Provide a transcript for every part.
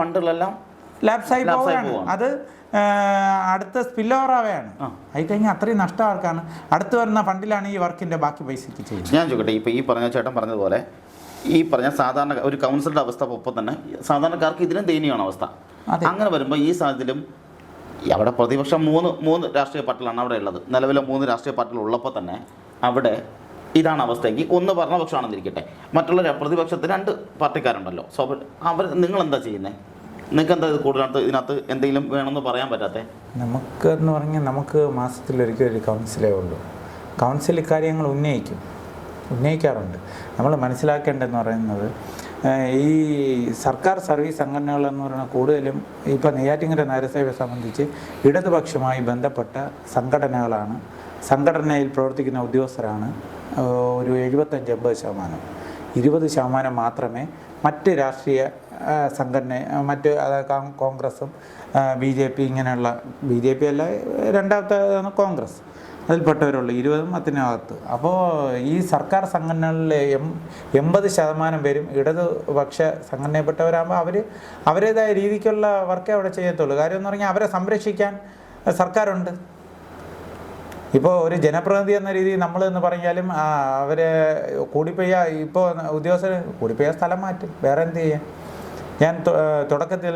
ഫണ്ടുകളെല്ലാം ലാപ്സായി പോവുകയാണ്. അത് അടുത്ത സ്പിൽ ഓവർ ആവുകയാണ് ആയി കഴിഞ്ഞാൽ അത്രയും നഷ്ടം ആർക്കാണ് അടുത്ത് വരുന്ന ഫണ്ടിലാണ് ഈ വർക്കിന്റെ ബാക്കി പൈസയ്ക്ക് ചെയ്യുന്നത്. ഞാൻ ചോദിക്കട്ടെ ഇപ്പോൾ ഈ പറഞ്ഞ ചേട്ടൻ പറഞ്ഞതുപോലെ ഈ പറഞ്ഞ സാധാരണ ഒരു കൗൺസിലറുടെ അവസ്ഥ ഒപ്പം തന്നെ സാധാരണക്കാർക്ക് ഇതിനും ദയനീയമാണ് അവസ്ഥ. അങ്ങനെ വരുമ്പോൾ ഈ സാഹചര്യം അവിടെ പ്രതിപക്ഷം മൂന്ന് മൂന്ന് രാഷ്ട്രീയ പാർട്ടികളാണ് അവിടെ ഉള്ളത്. നിലവിലെ മൂന്ന് രാഷ്ട്രീയ പാർട്ടികൾ ഉള്ളപ്പോൾ തന്നെ അവിടെ ഇതാണ് അവസ്ഥയെങ്കിൽ ഒന്ന് ഭരണപക്ഷമാണെന്നിരിക്കട്ടെ. മറ്റുള്ള പ്രതിപക്ഷത്തിന് പ്രതിപക്ഷത്ത് രണ്ട് പാർട്ടിക്കാരുണ്ടല്ലോ. സോ അവർ നിങ്ങൾ എന്താ ചെയ്യുന്നത് നിങ്ങൾക്ക് എന്താ ഇത് ഇതിനകത്ത് എന്തെങ്കിലും വേണമെന്ന് പറയാൻ പറ്റാത്തേ? നമുക്ക് എന്ന് പറഞ്ഞാൽ നമുക്ക് മാസത്തിലൊരിക്കൽ ഒരു കൗൺസിലേ ഉള്ളൂ. കൗൺസിൽ കാര്യങ്ങൾ ഉന്നയിക്കും. ഉന്നയിക്കാറുണ്ട്. നമ്മൾ മനസ്സിലാക്കേണ്ടതെന്ന് പറയുന്നത് ഈ സർക്കാർ സർവീസ് സംഘടനകൾ എന്ന് പറയുന്നത് കൂടുതലും ഇപ്പോൾ നെയ്യാറ്റിങ്കര നഗരസഭയെ സംബന്ധിച്ച് ഇടതുപക്ഷമായി ബന്ധപ്പെട്ട സംഘടനകളാണ്. സംഘടനയിൽ പ്രവർത്തിക്കുന്ന ഉദ്യോഗസ്ഥരാണ് ഒരു എഴുപത്തഞ്ച് എൺപത് ശതമാനം. ഇരുപത് ശതമാനം മാത്രമേ മറ്റ് രാഷ്ട്രീയ സംഘടന മറ്റ് കോൺഗ്രസും ബി ജെ പി ഇങ്ങനെയുള്ള ബി ജെ പി അല്ല രണ്ടാമത്തേതാണ് കോൺഗ്രസ്. അതിൽപ്പെട്ടവരുള്ളൂ ഇരുപതും അതിനകത്ത് അപ്പോൾ ഈ സർക്കാർ സംഘടനകളിലെ എം എൺപത് ശതമാനം പേരും ഇടതുപക്ഷ സംഘടനയിൽപ്പെട്ടവരാകുമ്പോൾ അവർ അവരുടേതായ രീതിക്കുള്ള വർക്കേ അവിടെ ചെയ്യത്തുള്ളൂ. കാര്യം എന്ന് പറഞ്ഞാൽ അവരെ സംരക്ഷിക്കാൻ സർക്കാരുണ്ട്. ഇപ്പോൾ ഒരു ജനപ്രതിനിധി എന്ന രീതിയിൽ നമ്മൾ എന്ന് പറഞ്ഞാലും അവർ കൂടിപ്പോയ ഇപ്പോൾ ഉദ്യോഗസ്ഥർ കൂടിപ്പോയ സ്ഥലം മാറ്റും. വേറെ എന്ത് ചെയ്യാം ഞാൻ തുടക്കത്തിൽ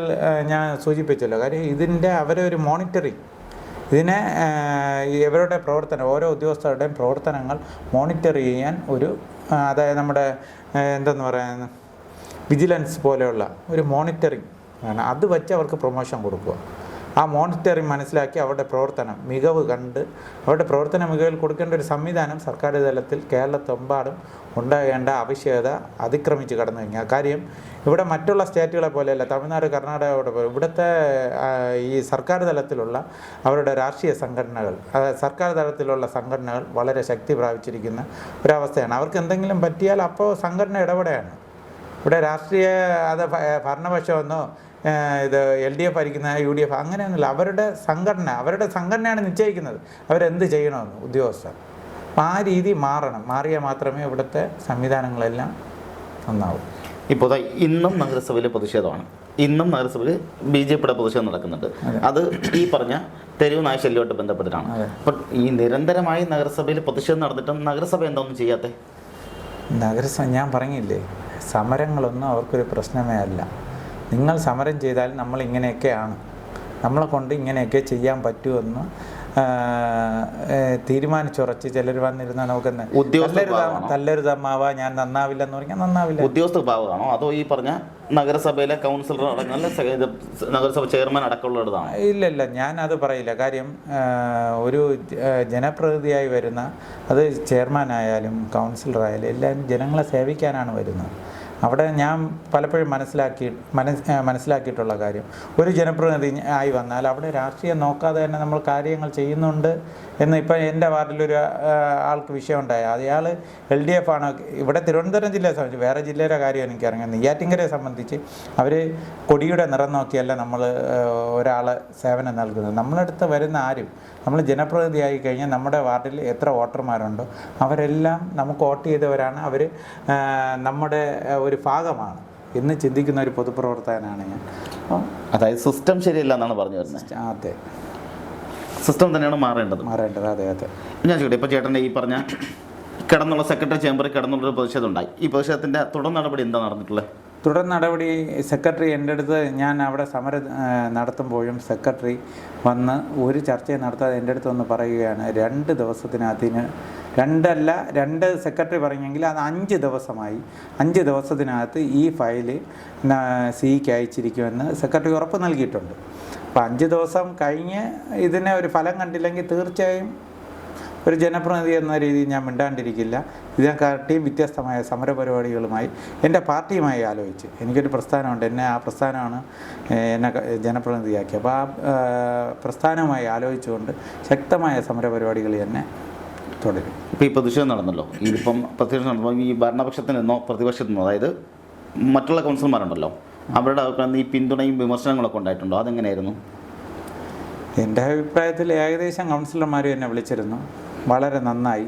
ഞാൻ സൂചിപ്പിച്ചല്ലോ. കാര്യം ഇതിന്റെ അവരെ ഒരു മോണിറ്ററിങ്. ഇതിനെ ഇവരുടെ പ്രവർത്തനം ഓരോ ഉദ്യോഗസ്ഥരുടെയും പ്രവർത്തനങ്ങൾ മോണിറ്റർ ചെയ്യാൻ ഒരു അതായത് നമ്മുടെ എന്തെന്ന് പറയുന്നത് വിജിലൻസ് പോലെയുള്ള ഒരു മോണിറ്ററിങ് അത് വെച്ച് അവർക്ക് പ്രൊമോഷൻ കൊടുക്കുക. ആ മോണിറ്ററിങ് മനസ്സിലാക്കി അവരുടെ പ്രവർത്തനം മികവ് കണ്ട് അവരുടെ പ്രവർത്തന മികവിൽ കൊടുക്കേണ്ട ഒരു സംവിധാനം സർക്കാർ തലത്തിൽ കേരളത്തെമ്പാടും ഉണ്ടാകേണ്ട ആവശ്യകത അതിക്രമിച്ച് കടന്നു കഴിഞ്ഞാൽ കാര്യം ഇവിടെ മറ്റുള്ള സ്റ്റേറ്റുകളെ പോലെയല്ല തമിഴ്നാട് കർണാടകയോടെ പോലെ. ഇവിടുത്തെ ഈ സർക്കാർ തലത്തിലുള്ള അവരുടെ രാഷ്ട്രീയ സംഘടനകൾ സർക്കാർ തലത്തിലുള്ള സംഘടനകൾ വളരെ ശക്തി പ്രാപിച്ചിരിക്കുന്ന ഒരവസ്ഥയാണ്. അവർക്ക് എന്തെങ്കിലും പറ്റിയാൽ അപ്പോൾ സംഘടന ഇടപെടുകയാണ് ഇവിടെ രാഷ്ട്രീയ അത് ഭരണപക്ഷമെന്നോ ഇത് എൽ ഡി എഫ് ഭരിക്കുന്ന യു ഡി എഫ് അങ്ങനെയൊന്നുമില്ല. അവരുടെ സംഘടന അവരുടെ സംഘടനയാണ് നിശ്ചയിക്കുന്നത്. അവരെന്ത് ചെയ്യണമെന്ന് ഉദ്യോഗസ്ഥർ. അപ്പം ആ രീതി മാറണം. മാറിയാൽ മാത്രമേ ഇവിടുത്തെ സംവിധാനങ്ങളെല്ലാം നന്നാവൂ. ഇപ്പോൾ ഇന്നും നഗരസഭയിലെ പ്രതിഷേധമാണ്. ഇന്നും നഗരസഭയിൽ ബി ജെ പിയുടെ പ്രതിഷേധം നടക്കുന്നുണ്ട്. അത്. ഈ പറഞ്ഞ തെരുവ് നായശല്യമായിട്ട് ബന്ധപ്പെട്ടിട്ടാണ്. അപ്പം ഈ നിരന്തരമായി നഗരസഭയിൽ പ്രതിഷേധം നടന്നിട്ടും നഗരസഭ എന്തൊന്നും ചെയ്യാത്തേ? നഗരസഭ ഞാൻ പറഞ്ഞില്ലേ സമരങ്ങളൊന്നും അവർക്കൊരു പ്രശ്നമേ അല്ല. നിങ്ങൾ സമരം ചെയ്താൽ നമ്മൾ ഇങ്ങനെയൊക്കെയാണ്. നമ്മളെ കൊണ്ട് ഇങ്ങനെയൊക്കെ ചെയ്യാൻ പറ്റുമെന്ന് തീരുമാനിച്ചുറച്ച് ചിലർ വന്നിരുന്ന നമുക്കെന്ന് ഉദ്യോഗസ്ഥ തല്ലരുതാ തല്ലരുതമ്മാവ ഞാൻ നന്നാവില്ല എന്ന് പറഞ്ഞാൽ നന്നാവില്ല. ഉദ്യോഗസ്ഥ ഭാവമാണോ അതോ ഈ പറഞ്ഞ നഗരസഭയിലെ കൗൺസിലർ ഇത് നഗരസഭ ചെയർമാൻ അടക്കമുള്ളതാണ് ഇല്ല ഇല്ല ഞാൻ അത് പറയില്ല. കാര്യം ഒരു ജനപ്രതിനിധിയായി വരുന്ന അത് ചെയർമാനായാലും കൗൺസിലറായാലും എല്ലാവരും ജനങ്ങളെ സേവിക്കാനാണ് വരുന്നത്. അവിടെ ഞാൻ പലപ്പോഴും മനസ്സിലാക്കി മനസ് മനസ്സിലാക്കിയിട്ടുള്ള കാര്യം. ഒരു ജനപ്രതിനിധി ആയി വന്നാൽ അവിടെ രാഷ്ട്രീയം നോക്കാതെ തന്നെ നമ്മൾ കാര്യങ്ങൾ ചെയ്യുന്നുണ്ട് എന്ന് ഇപ്പം എന്റെ വാർഡിലൊരു ആൾക്ക് വിഷയം ഉണ്ടായി അയാൾ എൽ ഡി എഫ് ആണ്. ഇവിടെ തിരുവനന്തപുരം ജില്ലയെ സംബന്ധിച്ച് വേറെ ജില്ലയുടെ കാര്യം എനിക്കറിയാം. നെയ്യാറ്റിങ്കരയെ സംബന്ധിച്ച് അവർ കൊടിയുടെ നിറം നോക്കിയല്ല നമ്മൾ ഒരാളെ സേവനം നൽകുന്നത്. നമ്മളടുത്ത് വരുന്ന ആരും നമ്മൾ ജനപ്രതിനിധിയായി കഴിഞ്ഞാൽ നമ്മുടെ വാർഡിൽ എത്ര വോട്ടർമാരുണ്ടോ അവരെല്ലാം നമുക്ക് വോട്ട് ചെയ്തവരാണ്. അവർ നമ്മുടെ ഒരു ഭാഗമാണ്. എന്ന് ചിന്തിക്കുന്ന ഒരു പൊതുപ്രവർത്തകനാണ് ഞാൻ. അതായത് സിസ്റ്റം ശരിയല്ല എന്നാണ് പറഞ്ഞു വരുന്നത്. അതെ. സിസ്റ്റം തന്നെയാണ് മാറേണ്ടത്. മാറേണ്ടത് അതെ അതെ. ഞാൻ ചോദിക്കട്ടെ ഇപ്പോൾ ചേട്ടന്റെ ഈ പറഞ്ഞ കിടന്നുള്ള സെക്രട്ടറി ചേംബറിൽ കിടന്നുള്ളൊരു പ്രതിഷേധം ഉണ്ടായി. ഈ പ്രതിഷേധത്തിന്റെ തുടർ നടപടി എന്താ നടന്നിട്ടുള്ളത്? തുടർ നടപടി സെക്രട്ടറി എന്റെ അടുത്ത് ഞാൻ അവിടെ സമരം നടത്തുമ്പോഴും സെക്രട്ടറി വന്ന് ഒരു ചർച്ചയും നടത്താതെ എന്റെ അടുത്ത് വന്ന് പറയുകയാണ് രണ്ട് ദിവസത്തിനകത്തിന് രണ്ടല്ല രണ്ട് സെക്രട്ടറി പറഞ്ഞെങ്കിൽ അത് അഞ്ച് ദിവസമായി അഞ്ച് ദിവസത്തിനകത്ത് ഈ ഫയൽ സിക്ക് അയച്ചിരിക്കുമെന്ന് സെക്രട്ടറി ഉറപ്പ് നൽകിയിട്ടുണ്ട്. അപ്പോൾ അഞ്ച് ദിവസം കഴിഞ്ഞ് ഇതിനെ ഒരു ഫലം കണ്ടില്ലെങ്കിൽ തീർച്ചയായും ഒരു ജനപ്രതിനിധി എന്ന രീതിയിൽ ഞാൻ മിണ്ടാണ്ടിരിക്കില്ല. ഇതിനെക്കാട്ടിയും വ്യത്യസ്തമായ സമരപരിപാടികളുമായി എന്റെ പാർട്ടിയുമായി ആലോചിച്ച്. എനിക്കൊരു പ്രസ്ഥാനമുണ്ട്. എന്നെ ആ പ്രസ്ഥാനമാണ് എന്നെ ജനപ്രതിനിധിയാക്കിയത്. ജനപ്രതിനിധിയാക്കി അപ്പോൾ ആ പ്രസ്ഥാനവുമായി ആലോചിച്ചുകൊണ്ട് ശക്തമായ സമരപരിപാടികൾ തന്നെ തുടരും. ഇപ്പോൾ ഈ പ്രതിഷേധം നടന്നല്ലോ. ഇതിപ്പം പ്രതിഷേധം നടന്നപ്പോൾ ഈ ഭരണപക്ഷത്തിൽ നിന്നോ പ്രതിപക്ഷത്തു നിന്നോ അതായത് മറ്റുള്ള കൗൺസിലർമാരുണ്ടല്ലോ. അവരുടെ അഭിപ്രായം ഈ പിന്തുണയും വിമർശനങ്ങളൊക്കെ ഉണ്ടായിട്ടുണ്ടോ? അതെങ്ങനെയായിരുന്നു? എന്റെ അഭിപ്രായത്തിൽ ഏകദേശം കൗൺസിലർമാർ എന്നെ വിളിച്ചിരുന്നു. വളരെ നന്നായി.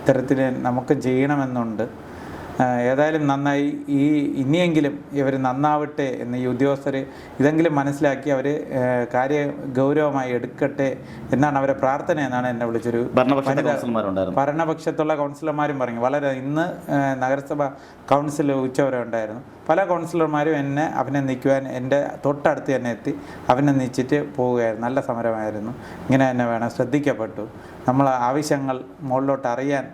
ഇത്തരത്തിൽ നമുക്ക് ചെയ്യണമെന്നുണ്ട് ഏതായാലും നന്നായി. ഈ ഇനിയെങ്കിലും ഇവർ നന്നാവട്ടെ എന്ന് ഈ ഉദ്യോഗസ്ഥർ ഇതെങ്കിലും മനസ്സിലാക്കി അവർ കാര്യ ഗൗരവമായി എടുക്കട്ടെ എന്നാണ് അവരെ പ്രാർത്ഥന എന്നാണ് എന്നെ വിളിച്ചൊരു ഭരണപക്ഷത്തുള്ള കൗൺസിലർമാരും പറഞ്ഞു. വളരെ ഇന്ന് നഗരസഭ കൗൺസിൽ ഉച്ചവരെ ഉണ്ടായിരുന്നു പല കൗൺസിലർമാരും എന്നെ അഭിനന്ദിക്കുവാൻ എന്റെ തൊട്ടടുത്ത് തന്നെ എത്തി അഭിനന്ദിച്ചിട്ട് പോവുകയായിരുന്നു. നല്ല സമരമായിരുന്നു. ഇങ്ങനെ തന്നെ വേണം. ശ്രദ്ധിക്കപ്പെട്ടു. നമ്മൾ ആവശ്യങ്ങൾ മുകളിലോട്ട് അറിയാൻ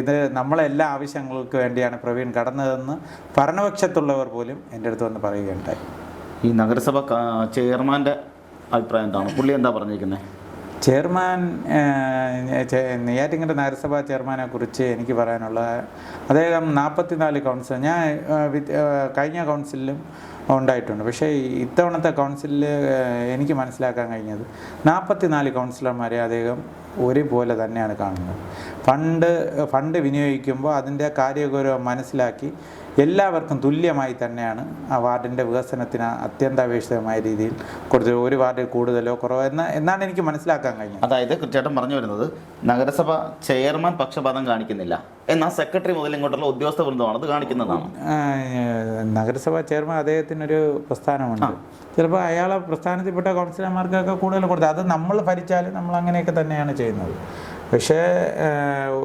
ഇത് നമ്മളെ എല്ലാ ആവശ്യങ്ങൾക്ക് വേണ്ടിയാണ് പ്രവീൺ കടന്നതെന്ന് ഭരണപക്ഷത്തുള്ളവർ പോലും എന്റെ അടുത്ത് വന്ന് പറയുകയുണ്ടായി. ഈ നഗരസഭ ചെയർമാന്റെ അഭിപ്രായം എന്താണ്? പുള്ളി എന്താ പറഞ്ഞിരിക്കുന്നത് ചെയർമാൻ നെയ്യാറ്റിങ്കര നഗരസഭാ ചെയർമാനെ കുറിച്ച് എനിക്ക് പറയാനുള്ള അദ്ദേഹം നാൽപ്പത്തിനാല് കൗൺസിൽ ഞാൻ കഴിഞ്ഞ കൗൺസിലും ഉണ്ടായിട്ടുണ്ട്. പക്ഷേ ഇത്തവണത്തെ കൗൺസിലിൽ എനിക്ക് മനസ്സിലാക്കാൻ കഴിഞ്ഞത് നാൽപ്പത്തിനാല് കൗൺസിലർമാരെ അദ്ദേഹം ഒരുപോലെ തന്നെയാണ് കാണുന്നത്. ഫണ്ട് ഫണ്ട് വിനിയോഗിക്കുമ്പോൾ അതിന്റെ കാര്യഗൗരവം മനസ്സിലാക്കി എല്ലാവർക്കും തുല്യമായി തന്നെയാണ് ആ വാർഡിന്റെ വികസനത്തിന് അത്യന്താപേക്ഷിതമായ രീതിയിൽ കൊടുത്തത് ഒരു വാർഡിൽ കൂടുതലോ കുറവോ എന്ന എന്നാണ് എനിക്ക് മനസ്സിലാക്കാൻ കഴിഞ്ഞത്. അതായത് ചേട്ടൻ പറഞ്ഞു വരുന്നത് നഗരസഭ ചെയർമാൻ പക്ഷപാതം കാണിക്കുന്നില്ല എന്നാൽ സെക്രട്ടറി മുതൽ ഇങ്ങോട്ടുള്ള ഉദ്യോഗസ്ഥ വൃന്ദമാണ് അത് കാണിക്കുന്നതാണ്. നഗരസഭ ചെയർമാൻ അദ്ദേഹത്തിനൊരു പ്രസ്ഥാനമുണ്ട്. ചിലപ്പോൾ അയാളെ പ്രസ്ഥാനത്തിൽപ്പെട്ട കൗൺസിലർമാർക്കൊക്കെ കൂടുതൽ കൊടുത്തത് അത് നമ്മൾ ഭരിച്ചാലും നമ്മൾ അങ്ങനെയൊക്കെ തന്നെയാണ് ചെയ്യുന്നത്. പക്ഷേ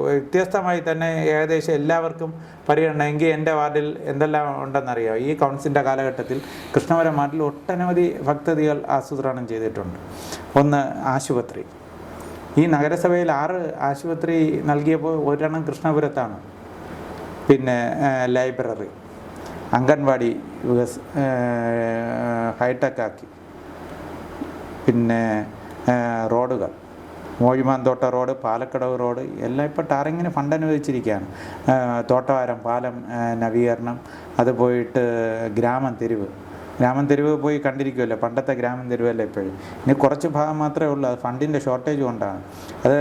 വ്യത്യസ്തമായി തന്നെ ഏകദേശം എല്ലാവർക്കും പരിഗണന. എങ്കിൽ എന്റെ വാർഡിൽ എന്തെല്ലാം ഉണ്ടെന്നറിയാം? ഈ കൗൺസിലിന്റെ കാലഘട്ടത്തിൽ കൃഷ്ണപുരം വാർഡിൽ ഒട്ടനവധി ഭക്തതികൾ ആസൂത്രണം ചെയ്തിട്ടുണ്ട്. ഒന്ന് ആശുപത്രി. ഈ നഗരസഭയിൽ ആറ് ആശുപത്രി നൽകിയപ്പോൾ ഒരെണ്ണം കൃഷ്ണപുരത്താണ്. പിന്നെ ലൈബ്രറി. അംഗൻവാടി വികസ് ഹൈടെക് ആക്കി പിന്നെ റോഡുകൾ. മോഴിമാന്തോട്ട റോഡ് പാലക്കടവ് റോഡ് എല്ലാം ഇപ്പോൾ ടാറിങ്ങിന് ഫണ്ട് അനുവദിച്ചിരിക്കുകയാണ്. തോട്ടവാരം പാലം നവീകരണം അത് പോയിട്ട് ഗ്രാമം തെരുവ്. ഗ്രാമം തെരുവ് പോയി കണ്ടിരിക്കുമല്ലോ പണ്ടത്തെ ഗ്രാമം തെരുവല്ല ഇപ്പോഴും? ഇനി കുറച്ച് ഭാഗം മാത്രമേ ഉള്ളൂ. അത് ഫണ്ടിന്റെ ഷോർട്ടേജ് കൊണ്ടാണ്. അത്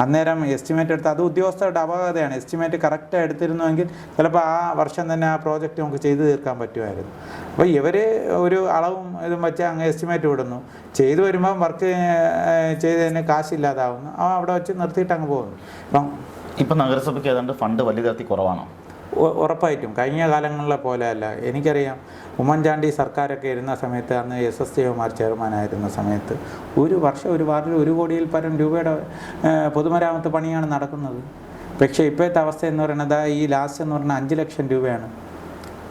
അന്നേരം എസ്റ്റിമേറ്റ് എടുത്ത് അത് ഉദ്യോഗസ്ഥരുടെ അപാകതയാണ് എസ്റ്റിമേറ്റ് കറക്റ്റായി എടുത്തിരുന്നുവെങ്കിൽ ചിലപ്പോൾ ആ വർഷം തന്നെ ആ പ്രോജക്റ്റ് നമുക്ക് ചെയ്തു തീർക്കാൻ പറ്റുമായിരുന്നു. അപ്പോൾ ഇവർ ഒരു അളവും ഇതും വെച്ച് അങ്ങ് എസ്റ്റിമേറ്റ് വിടുന്നു. ചെയ്തു വരുമ്പം വർക്ക് ചെയ്തതിന് കാശില്ലാതാവുന്നു. അവിടെ വെച്ച് നിർത്തിയിട്ട് അങ്ങ് പോകുന്നു. അപ്പം ഇപ്പം നഗരസഭയ്ക്ക് ഏതാണ്ട് ഫണ്ട് വലിയ തരത്തിൽ കുറവാണോ? ഉറപ്പായിട്ടും. കഴിഞ്ഞ കാലങ്ങളിലെ പോലെ അല്ല എനിക്കറിയാം ഉമ്മൻചാണ്ടി സർക്കാരൊക്കെ ഇരുന്ന സമയത്ത് അന്ന് എസ് എസ് ജിമാർ ചെയർമാനായിരുന്ന സമയത്ത് ഒരു വർഷം ഒരു വാർഡിൽ ഒരു കോടിയിൽ പരം രൂപയുടെ പൊതുമരാമത്ത് പണിയാണ് നടക്കുന്നത്. പക്ഷേ ഇപ്പോഴത്തെ അവസ്ഥ എന്ന് പറയുന്നത് ഈ ലാസ്റ്റ് എന്ന് പറഞ്ഞാൽ അഞ്ച് ലക്ഷം രൂപയാണ്.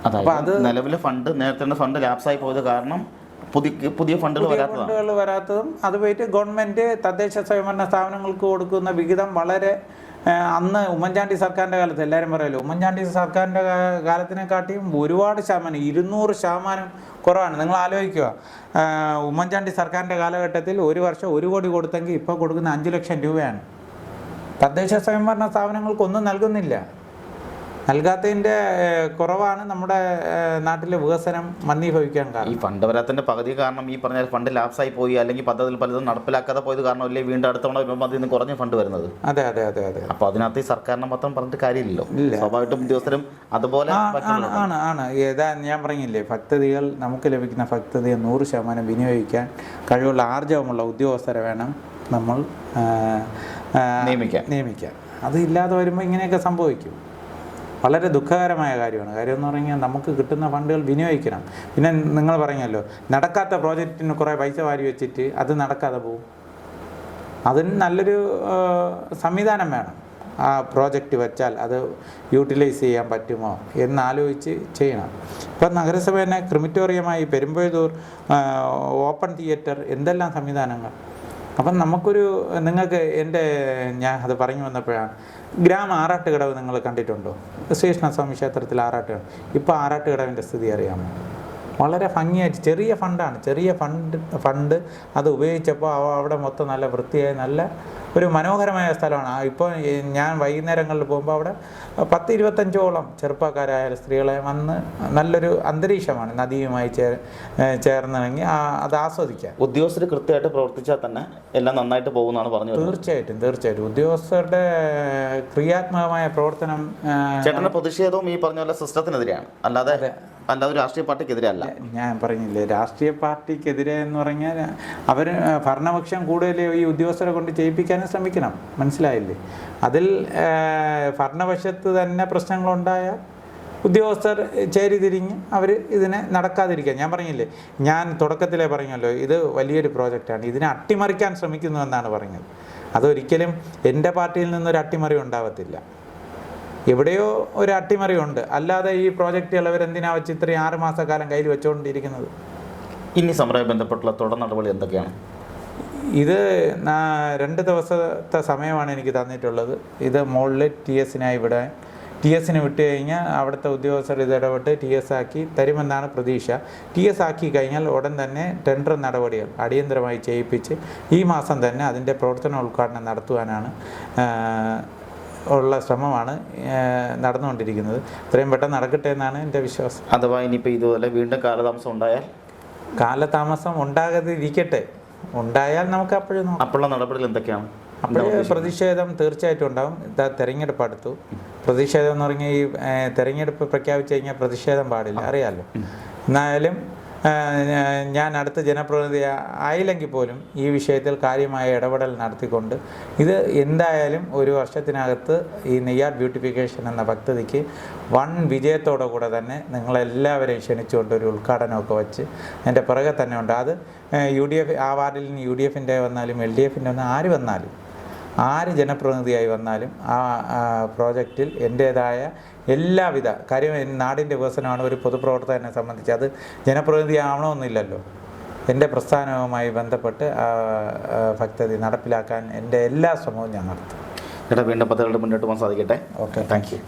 അപ്പോൾ അത് നിലവിലെ ഫണ്ട് നേരത്തെ ഫണ്ട് ലാപ്സായി പോയത് കാരണം പുതിയ പുതിയ ഫണ്ടുകൾ ഫണ്ടുകൾ വരാത്തതും അത് പോയിട്ട് ഗവൺമെന്റ് തദ്ദേശ സ്വയംഭരണ സ്ഥാപനങ്ങൾക്ക് കൊടുക്കുന്ന വിഹിതം വളരെ അന്ന് ഉമ്മൻചാണ്ടി സർക്കാരിന്റെ കാലത്ത് എല്ലാവരും പറയുമല്ലോ ഉമ്മൻചാണ്ടി സർക്കാരിന്റെ കാലത്തിനെക്കാട്ടിയും ഒരുപാട് ശതമാനം ഇരുന്നൂറ് ശതമാനം കുറവാണ്. നിങ്ങൾ ആലോചിക്കുക. ഉമ്മൻചാണ്ടി സർക്കാരിന്റെ കാലഘട്ടത്തിൽ ഒരു വർഷം ഒരു കോടി കൊടുത്തെങ്കിൽ ഇപ്പോൾ കൊടുക്കുന്ന അഞ്ച് ലക്ഷം രൂപയാണ്. തദ്ദേശ സ്വയംഭരണ സ്ഥാപനങ്ങൾക്കൊന്നും നൽകുന്നില്ല. നൽകാത്തതിന്റെ കുറവാണ് നമ്മുടെ നാട്ടിലെ വികസനം മന്ദീഭവിക്കാൻ കാരണം. ഈ ഫണ്ട് വരാത്തതിന്റെ പകുതി കാരണം ഈ പറഞ്ഞ ഫണ്ട് ലാപ്സായി പോയി അല്ലെങ്കിൽ പദ്ധതിയിൽ പലതും നടപ്പിലാക്കാതെ പോയത് കാരണമല്ലേ വീണ്ടും അടുത്ത തവണ വരുമ്പോൾ അതിൽ നിന്ന് കുറഞ്ഞ ഫണ്ട് വരുന്നത്? അതെ അതെ അതെ അതെ. അപ്പൊ അതിനകത്ത് ഈ സർക്കാരിനെ മൊത്തം പറഞ്ഞിട്ട് കാര്യമില്ലല്ലോ. സ്വാഭാവികമായിട്ടും ഉദ്യോഗസ്ഥരും അതുപോലെ ആണ് ആണ് ഏതാ ഞാൻ പറഞ്ഞില്ലേ പദ്ധതികൾ നമുക്ക് ലഭിക്കുന്ന പദ്ധതിയെ നൂറ് ശതമാനം വിനിയോഗിക്കാൻ കഴിവുള്ള ആർജവമുള്ള ഉദ്യോഗസ്ഥരെ വേണം നമ്മൾ നിയമിക്കാം നിയമിക്കാം നിയമിക്കാൻ. നിയമിക്കാൻ. അത് ഇല്ലാതെ വരുമ്പോൾ ഇങ്ങനെയൊക്കെ സംഭവിക്കും. വളരെ ദുഃഖകരമായ കാര്യമാണ്. കാര്യം എന്ന് പറഞ്ഞാൽ നമുക്ക് കിട്ടുന്ന ഫണ്ടുകൾ വിനിയോഗിക്കണം. പിന്നെ നിങ്ങൾ പറഞ്ഞല്ലോ നടക്കാത്ത പ്രോജക്റ്റിന് കുറേ പൈസ വാരി വെച്ചിട്ട് അത് നടക്കാതെ പോകും അതിന് നല്ലൊരു സംവിധാനം വേണം. ആ പ്രോജക്റ്റ് വെച്ചാൽ അത് യൂട്ടിലൈസ് ചെയ്യാൻ പറ്റുമോ എന്നാലോചിച്ച് ചെയ്യണം. ഇപ്പം നഗരസഭ തന്നെ ക്രിമിറ്റോറിയമായി പെരുമ്പഴുതൂർ ഓപ്പൺ തിയേറ്റർ എന്തെല്ലാം സംവിധാനങ്ങൾ? അപ്പം നമുക്കൊരു നിങ്ങൾക്ക് എന്റെ ഞാൻ അത് പറഞ്ഞു വന്നപ്പോഴാണ്. ഗ്രാമ ആറാട്ടുകടവ് നിങ്ങൾ കണ്ടിട്ടുണ്ടോ? ശ്രീകൃഷ്ണസ്വാമി ക്ഷേത്രത്തിൽ ആറാട്ടുകടവ്. ഇപ്പോൾ ആറാട്ടുകടവിന്റെ സ്ഥിതി അറിയാമോ? വളരെ ഭംഗിയായിട്ട് ചെറിയ ഫണ്ടാണ്. ചെറിയ ഫണ്ട് ഫണ്ട് അത് ഉപയോഗിച്ചപ്പോൾ അവിടെ മൊത്തം നല്ല വൃത്തിയായി നല്ല ഒരു മനോഹരമായ സ്ഥലമാണ്. ഇപ്പോൾ ഞാൻ വൈകുന്നേരങ്ങളിൽ പോകുമ്പോൾ അവിടെ പത്ത് ഇരുപത്തഞ്ചോളം ചെറുപ്പക്കാരായ സ്ത്രീകളെ വന്ന് നല്ലൊരു അന്തരീക്ഷമാണ് നദിയുമായി ചേ ചേർന്നിറങ്ങി ആ- അത് ആസ്വദിക്കാൻ. ഉദ്യോഗസ്ഥർ കൃത്യമായിട്ട് പ്രവർത്തിച്ചാൽ തന്നെ എല്ലാം നന്നായിട്ട് പോകുന്നതാണ് പറഞ്ഞത് തീർച്ചയായിട്ടും തീർച്ചയായിട്ടും. ഉദ്യോഗസ്ഥരുടെ ക്രിയാത്മകമായ പ്രവർത്തനം ചേട്ടന്റെ പ്രതിഷേധവും ഈ പറഞ്ഞ പോലെ സിസ്റ്റത്തിനെതിരെയാണ്. അല്ലാതെ അല്ലാതെ രാഷ്ട്രീയ പാർട്ടിക്കെതിരെ അല്ല. ഞാൻ പറഞ്ഞില്ലേ രാഷ്ട്രീയ പാർട്ടിക്കെതിരെ എന്ന് പറഞ്ഞാൽ അവർ ഭരണപക്ഷം കൂടുതൽ ഈ ഉദ്യോഗസ്ഥരെ കൊണ്ട് ചെയ്യിപ്പിക്കാനും ശ്രമിക്കണം. മനസ്സിലായില്ലേ? അതിൽ ഭരണപക്ഷത്ത് തന്നെ പ്രശ്നങ്ങളുണ്ടായാൽ ഉദ്യോഗസ്ഥർ ചേരി തിരിഞ്ഞ് അവർ ഇതിനെ നടക്കാതിരിക്കുക. ഞാൻ പറഞ്ഞില്ലേ ഞാൻ തുടക്കത്തിലേ പറഞ്ഞല്ലോ ഇത് വലിയൊരു പ്രോജക്റ്റാണ്. ഇതിനെ അട്ടിമറിക്കാൻ ശ്രമിക്കുന്നു എന്നാണ് പറഞ്ഞത്. അതൊരിക്കലും എന്റെ പാർട്ടിയിൽ നിന്നൊരു അട്ടിമറി ഉണ്ടാവത്തില്ല. എവിടെയോ ഒരു അട്ടിമറിയുണ്ട് അല്ലാതെ ഈ പ്രോജക്റ്റുകൾ അവരെന്തിനാ വെച്ച് ഇത്രയും ആറ് മാസക്കാലം കയ്യിൽ വെച്ചുകൊണ്ടിരിക്കുന്നത് ഇനി സമരവുമായി ബന്ധപ്പെട്ടുള്ള തുടർ നടപടി എന്തൊക്കെയാണ്? ഇത് രണ്ട് ദിവസത്തെ സമയമാണ് എനിക്ക് തന്നിട്ടുള്ളത്. ഇത് മുകളിൽ ടി എസിനായി വിടാൻ ടി എസിന് വിട്ട് കഴിഞ്ഞാൽ അവിടുത്തെ ഉദ്യോഗസ്ഥർ ഇത് ഇടപെട്ട് ടി എസ് ആക്കി തരുമെന്നാണ് പ്രതീക്ഷ. ടി എസ് ആക്കി കഴിഞ്ഞാൽ ഉടൻ തന്നെ ടെൻഡർ നടപടികൾ അടിയന്തരമായി ചെയ്യിപ്പിച്ച് ഈ മാസം തന്നെ അതിന്റെ പ്രവർത്തന ഉദ്ഘാടനം നടത്തുവാനാണ് ഉള്ള ശ്രമമാണ് നടന്നുകൊണ്ടിരിക്കുന്നത്. ഇത്രയും പെട്ടെന്ന് നടക്കട്ടെ എന്നാണ് എന്റെ വിശ്വാസം. അഥവാ ഇനിയിപ്പോൾ ഇതുപോലെ വീണ്ടും കാലതാമസം ഉണ്ടായാൽ? കാലതാമസം ഉണ്ടാകാതിരിക്കട്ടെ. ഉണ്ടായാൽ നമുക്ക് അപ്പോഴും അപ്പോഴുള്ള നടപടികൾ എന്തൊക്കെയാണ്? അപ്പോൾ പ്രതിഷേധം തീർച്ചയായിട്ടും ഉണ്ടാവും. ഇതാ തെരഞ്ഞെടുപ്പ് അടുത്തു. പ്രതിഷേധം എന്ന് പറഞ്ഞാൽ ഈ തെരഞ്ഞെടുപ്പ് പ്രഖ്യാപിച്ചു കഴിഞ്ഞാൽ പ്രതിഷേധം പാടില്ല. അറിയാമല്ലോ എന്നായാലും ഞാൻ അടുത്ത ജനപ്രതിനിധി ആയില്ലെങ്കിൽ പോലും ഈ വിഷയത്തിൽ കാര്യമായ ഇടപെടൽ നടത്തിക്കൊണ്ട് ഇത് എന്തായാലും ഒരു വർഷത്തിനകത്ത് ഈ നെയ്യാർ ബ്യൂട്ടിഫിക്കേഷൻ എന്ന പദ്ധതിക്ക് വൺ വിജയത്തോടെ കൂടെ തന്നെ നിങ്ങളെല്ലാവരെയും ക്ഷണിച്ചുകൊണ്ട് ഒരു ഉദ്ഘാടനമൊക്കെ വെച്ച് എന്റെ പിറകെ തന്നെ ഉണ്ട്. അത് യു ഡി എഫ് ആ വാർഡിൽ യു ഡി എഫിന്റെ വന്നാലും എൽ ഡി എഫിന്റെ വന്നാലും ആര് വന്നാലും ആര് ജനപ്രതിനിധിയായി വന്നാലും ആ പ്രോജക്റ്റിൽ എന്റേതായ എല്ലാവിധ കാര്യം നാടിന്റെ വികസനമാണ് ഒരു പൊതുപ്രവർത്തകനെ സംബന്ധിച്ച് അത് ജനപ്രതിനിധി ആവണമെന്നില്ലല്ലോ എന്റെ പ്രസ്ഥാനവുമായി ബന്ധപ്പെട്ട് പദ്ധതി നടപ്പിലാക്കാൻ എന്റെ എല്ലാ ശ്രമവും ഞാൻ നടത്തും. ചേട്ടാ വീണ്ടും പദ്ധതികളുടെ മുന്നോട്ട് പോകാൻ സാധിക്കട്ടെ. Okay thank you.